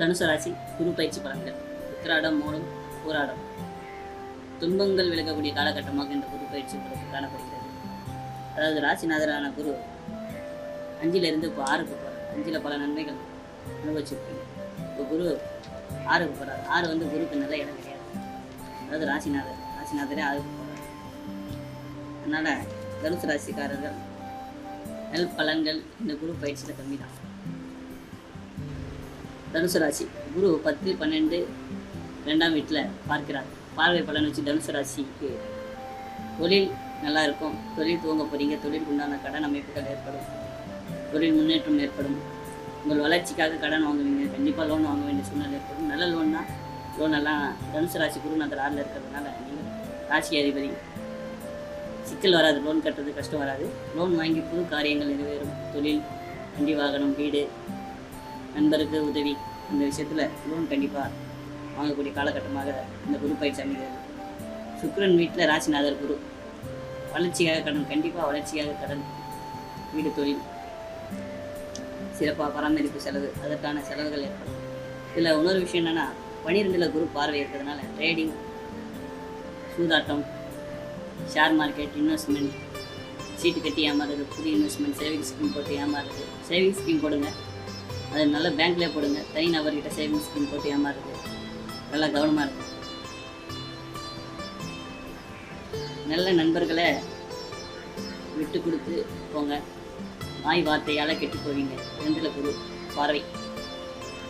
தனுசு ராசி குரு பயிற்சி பலன்கள். உத்திராடம் மூலம் போராடம். துன்பங்கள் விலகக்கூடிய காலகட்டமாக இந்த குரு பயிற்சி உங்களுக்கு காணப்படுகிறது. அதாவது ராசிநாதரான குரு அஞ்சிலிருந்து இப்போ ஆறுக்கு போகிறார் அஞ்சில் பல நன்மைகள் அனுபவிச்சிருக்கீங்க. இப்போ குரு ஆறுக்கு போகிறார் ஆறு வந்து குருக்கு நல்ல இடம் கிடையாது. அதாவது ராசிநாதர் ராசிநாதரே ஆறுக்கு போகிறார் அதனால் தனுசு ராசிக்காரர்கள் நல் பலன்கள் இந்த குரு பயிற்சியில் கம்மி தான். தனுசு ராசி. குரு பத்து பன்னெண்டு ரெண்டாம் வீட்டில் பார்க்கிறார். பார்வை பலன் வச்சு தனுசு ராசிக்கு தொழில் நல்லா இருக்கும். தொழில் துவங்க போகிறீங்க தொழில் உண்டான கடன் அமைப்புகள் ஏற்படும். தொழில் முன்னேற்றம் ஏற்படும். உங்கள் வளர்ச்சிக்காக கடன் வாங்குவீங்க. கண்டிப்பாக லோன் வாங்க வேண்டிய சூழ்நிலை ஏற்படும். நல்ல லோன்னா லோன் எல்லாம் தனுசு ராசி குருநாதர் ஆறில் இருக்கிறதுனால நீங்கள் ராசி அதிபதி. சிக்கல் வராது. லோன் கட்டுறது கஷ்டம் வராது. லோன் வாங்கி புது காரியங்கள் நிறைவேறும். தொழில் வண்டி வாகனம் வீடு நண்பருக்கு உதவி அந்த விஷயத்தில் லோன் கண்டிப்பாக வாங்கக்கூடிய காலகட்டமாக இந்த குரு பயிற்சி அமைகிறது. சுக்கரன் வீட்டில் ராசிநாதர் குரு. வளர்ச்சிக்காக கடன் கண்டிப்பாக வளர்ச்சிக்காக கடன் வீடு தொழில் சிறப்பாக பராமரிப்பு செலவு அதற்கான செலவுகள் ஏற்படும். இதில் இன்னொரு விஷயம் என்னென்னா பனிரெண்டில் குரு பார்வை இருக்கிறதுனால ட்ரேடிங் சூதாட்டம் ஷேர் மார்க்கெட் இன்வெஸ்ட்மெண்ட் சீட்டு கட்டி ஏமாறுறது புது இன்வெஸ்ட்மெண்ட் சேவிங்ஸ் ஸ்கீம் போட்டு ஏமாறுறது சேவிங்ஸ் ஸ்கீம் போடுங்க. அது நல்ல பேங்க்லேயே போடுங்க. தனி நபர்கிட்ட சேவிங்ஸ் ஸ்கீம் போட்டு ஏமாறுது நல்லா கவனமாக இருக்கும் நல்ல நண்பர்களை விட்டு கொடுத்து போங்க. வாய் வார்த்தையால் கெட்டு போவீங்க. ரெண்டில் குரு பார்வை.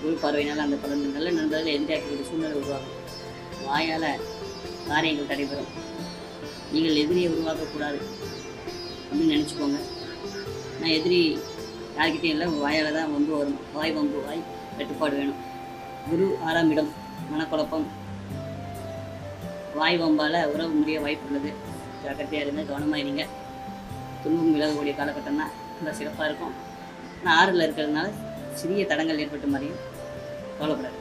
குரு பார்வையினால் அந்த பலன். நல்ல நண்பர்களால் எந்த ஒரு சூழ்நிலை உருவாகும்? வாயால் காரியங்கள் நடைபெறும். நீங்கள் எதிரியை உருவாக்கக்கூடாது அப்படின்னு நினச்சிக்கோங்க. நான் எதிரி யார்கிட்டையும் இல்லை வாயால் தான் வம்பு வரும். வாய் வம்பு வாய் கட்டுப்பாடு வேணும். குரு ஆறாம் இடம் மனக்குழப்பம். வாய் வம்பால் உறவு முடிய வாய்ப்பு உள்ளது. ஜாக்கிரதையாக இருந்து கவனமாக இருங்க. துன்பம் விலகக்கூடிய காலகட்டம் தான். நல்லா சிறப்பாக இருக்கும். ஆனால் ஆறில் இருக்கிறதுனால சிறிய தடங்கள் ஏற்பட்ட மாதிரியும் கவலைப்படாது